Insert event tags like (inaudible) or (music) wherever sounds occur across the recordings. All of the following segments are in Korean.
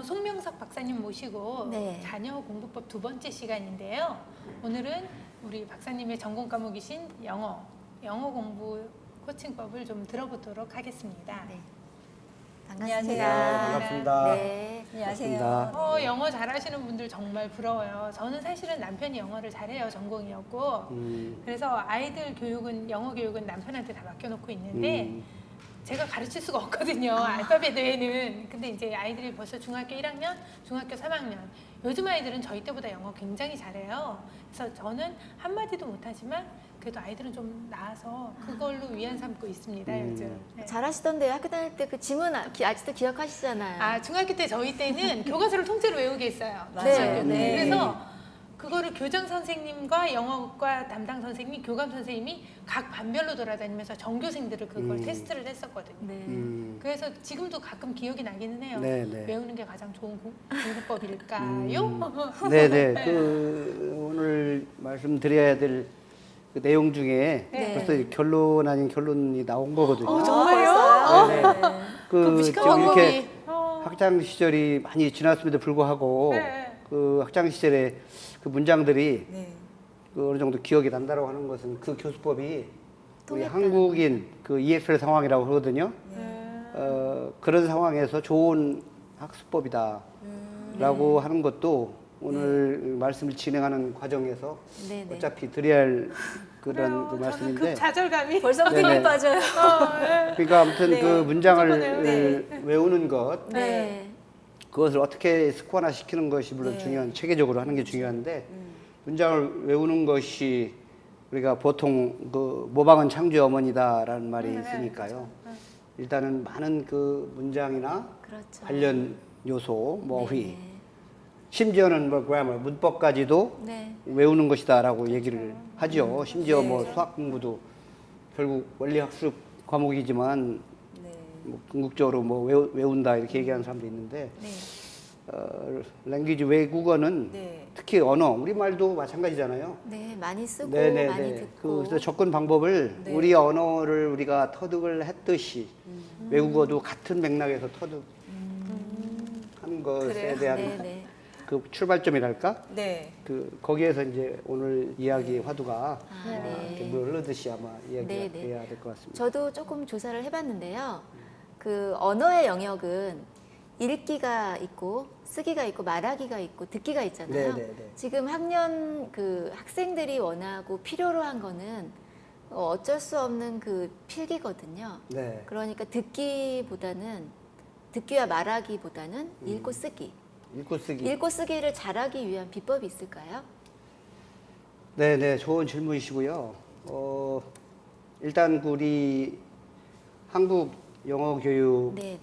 어, 송명석 박사님 모시고 네. 자녀 공부법 두 번째 시간인데요. 오늘은 우리 박사님의 전공 과목이신 영어, 영어 공부 코칭법을 좀 들어보도록 하겠습니다. 네. 안녕하세요. 반갑습니다. 반갑습니다. 네. 안녕하세요. 반갑습니다. 어, 영어 잘하시는 분들 정말 부러워요. 저는 사실은 남편이 영어를 잘해요. 전공이었고. 음, 그래서 아이들 교육은 영어 교육은 남편한테 다 맡겨놓고 있는데 음, 제가 가르칠 수가 없거든요. 알파벳 외에는. 근데 이제 아이들이 벌써 중학교 1학년, 중학교 3학년. 요즘 아이들은 저희 때보다 영어 굉장히 잘해요. 그래서 저는 한마디도 못하지만 그래도 아이들은 좀 나아서 그걸로 위안 삼고 있습니다, 음. 요즘. 네. 잘하시던데요. 학교 다닐 때 그 지문 아- 기- 아직도 기억하시잖아요. 아, 중학교 때 저희 때는 교과서를 통째로 외우게 했어요. 맞아요. 중학교 때. 네. 그래서 그거를 교장 선생님과 영어과 담당 선생님, 교감 선생님이 각 반별로 돌아다니면서 전교생들을 그걸 음. 테스트를 했었거든요. 네. 음, 그래서 지금도 가끔 기억이 나기는 해요. 네, 네. 외우는 게 가장 좋은 공- 공부법일까요? 음, 네네. (laughs) 그 오늘 말씀드려야 될그 내용 중에 네. 벌써 결론 아닌 결론이 나온 거거든요. 어, 정말요? 벌써요? 네. 네. 그그 무식한 이렇게 방법이. 어. 학창 시절이 많이 지났음에도 불구하고 네. 그 학창 시절에 그 문장들이 네. 그 어느 정도 기억이 난다고 하는 것은 그 교수법이 우리 한국인 그 ESL 상황이라고 하거든요. 네. 어, 그런 상황에서 좋은 학습법이다. 라고 하는 것도 오늘 말씀을 진행하는 과정에서 네, 네. 어차피 드려야 할 그런. 그 저는 말씀인데 급 좌절감이. 벌써부터 네네. 힘이 빠져요. 어, 네. 그러니까 아무튼 네. 그 문장을. 네. 외우는 것 네. 그것을 어떻게 습관화 시키는 것이 물론 네. 중요한 체계적으로 하는 게 중요한데 문장을 외우는 것이 우리가 보통 그 모방은 창조의 어머니다라는 말이 네, 있으니까요. 네. 일단은 많은 그 문장이나 그렇죠. 관련 요소, 뭐 어휘, 네. 심지어는 뭐 그래머, 문법까지도 네. 외우는 것이다라고 얘기를 하죠. 심지어 네. 뭐 수학 공부도 결국 원리 학습 과목이지만 네. 뭐 궁극적으로 뭐 외우, 외운다 이렇게 얘기하는 사람도 있는데 네. 어, 랭귀지 외국어는 네. 특히 언어 우리 말도 마찬가지잖아요. 네, 많이 쓰고 네네네. 많이 그 듣고. 그래서 접근 방법을 네. 우리 언어를 우리가 터득을 했듯이 외국어도 같은 맥락에서 터득 하는 것에 그래요? 대한 네, 네. 그 출발점이랄까? 네. 그 거기에서 이제 오늘 이야기 화두가 아, 아, 네. 이렇게 물 흐르듯이 아마 이야기가 네, 네. 돼야 될 것 같습니다. 저도 조금 조사를 해봤는데요. 그 언어의 영역은 읽기가 있고 쓰기가 있고 말하기가 있고 듣기가 있잖아요. 네, 네, 네. 지금 학년 그 학생들이 원하고 필요로 한 거는 어, 어쩔 수 없는 그 필기거든요. 네. 그러니까 듣기보다는 듣기와 말하기보다는 음. 읽고 쓰기. 읽고 쓰기. 읽고 쓰기를 잘하기 위한 비법이 있을까요? 네, 네, 좋은 질문이시고요. 어, 일단 우리 한국 영어 교육에서 네,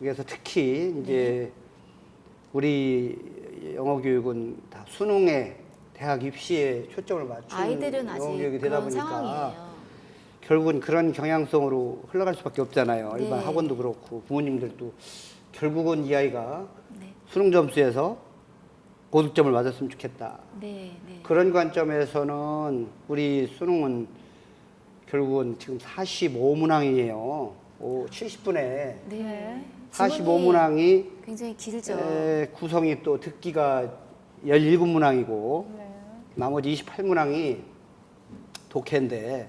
네. 특히 이제 우리 영어 교육은 다 수능에 대학 입시에 초점을 맞춘 아이들은 영어 아직 교육이 되다 그런 보니까 상황이에요. 결국은 그런 경향성으로 흘러갈 수밖에 없잖아요. 일반 네. 학원도 그렇고 부모님들도 결국은 이 아이가 네, 수능 점수에서 고득점을 맞았으면 좋겠다. 네, 네. 그런 관점에서는 우리 수능은 결국은 지금 45문항이에요. 70분에 네. 45문항이 굉장히 길죠. 구성이 또 듣기가 17문항이고 네. 나머지 28문항이 독해인데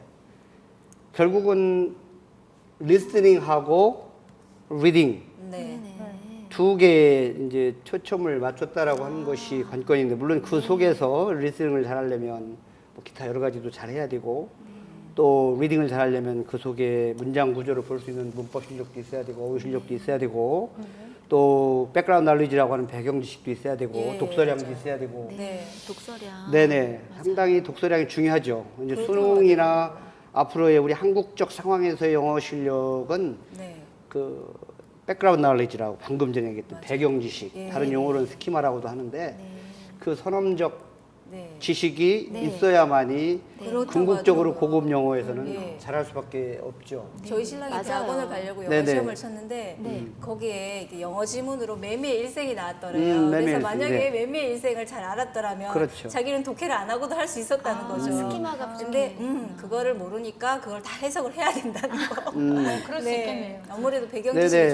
결국은 리스닝하고 리딩 네. 네. 두 개에 이제 초점을 맞췄다라고 하는 것이 관건인데 물론 그 속에서 리스닝을 잘하려면 뭐 기타 여러 가지도 잘해야 되고 또 리딩을 잘 하려면 그 속에 문장 구조를 볼 수 있는 문법 실력도 있어야 되고 어휘 실력도 있어야 되고 또 백그라운드 날리지라고 하는 배경 지식도 있어야 되고 예, 독서량도 맞아요. 있어야 되고 네. 네. 독서량. 네네 상당히 독서량이 중요하죠. 이제 수능이나 앞으로의 우리 한국적 상황에서의 영어 실력은 네. 그 백그라운드 나울리지라고 방금 전에 얘기했던 맞아요. 배경 지식 예. 다른 용어로는 스키마라고도 하는데 네. 그 선험적 네. 지식이 네. 있어야만이 네. 그렇다고 궁극적으로 하더라고요. 고급 영어에서는 예. 잘할 수밖에 없죠. 저희 신랑이 맞아요. 대학원을 가려고 영어 네네. 시험을 쳤는데 네. 거기에 이게 영어 지문으로 매미의 일생이 나왔더래요. 음, 매미의 그래서 일생, 만약에 네. 매미의 일생을 잘 알았더라면 그렇죠. 자기는 독해를 안 하고도 할 수 있었다는 아, 거죠. 스키마가 근데 부족해. 음, 그거를 모르니까 그걸 다 해석을 해야 된다는 거. 음. 그럴 수 있겠네요. 아무래도 배경 네네. 지식이